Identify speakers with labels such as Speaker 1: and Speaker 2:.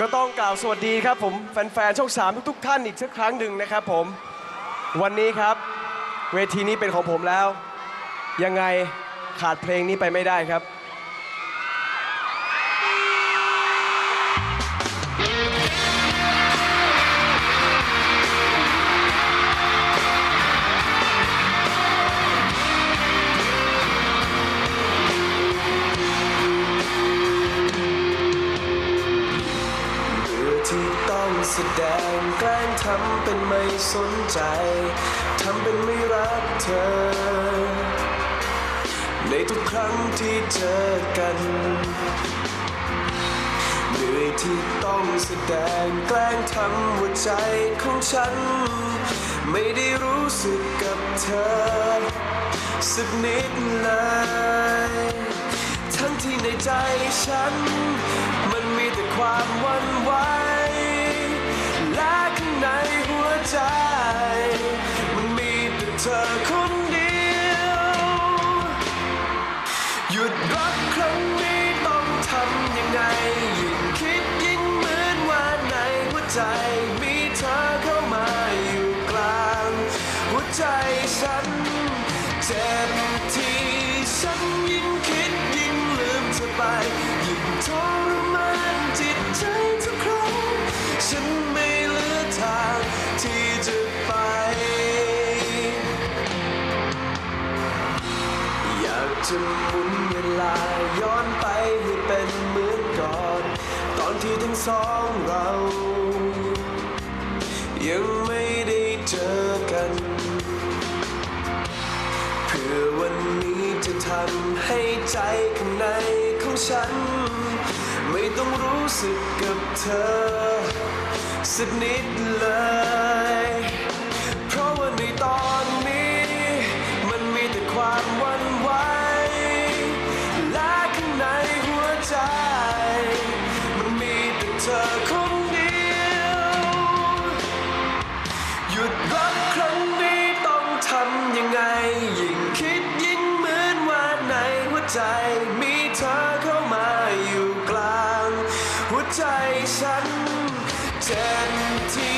Speaker 1: ก็ต้องกล่าวสวัสดีครับผมแฟนๆช่องสามทุกๆท่านอีกสักครั้งหนึ่งนะครับผมวันนี้ครับ เวทีนี้เป็นของผมแล้ว ยังไงขาดเพลงนี้ไปไม่ได้ครับ ที่ต้องแสดงแกล้งทำเป็นไม่สนใจทำเป็นไม่รักเธอ ในทุกครั้งที่เจอกันเหนื่อยที่ต้องแสดงแกล้งทำหัวใจของฉัน ไม่ได้รู้สึกกับเธอ สักนิดเลยทั้งที่ในใจฉัน มันมีแต่ความหวัน ใจมันมีแต่เธอคนเดียวหยุดรักครั้งนี้ต้องทำยังไงยิ่งคิดยิ่งเหมือนว่าในหัวใจมีเธอเข้ามาอยู่กลาง หัวใจฉันเจ็บที่ฉันยิ่งคิดยิ่งลืมเธอไป ที่จะไป อยากจะหมุนเวลาย้อนไปให้เป็นเหมือนก่อน ตอนที่ทั้งสองเรา ยังไม่ได้เจอกัน เพื่อวันนี้จะทำให้ใจข้างในของฉัน ไม่ต้องรู้สึกกับเธอ สักนิดเลย ธอคนเดียวหยุดรักครั้งนี้ต้องทำยังไง ยิ่งคิดยิ่งเหมือนว่าในหัวใจมีเธอเข้ามาอยู่กลาง หัวใจฉันเจ็บที่ฉันยิ่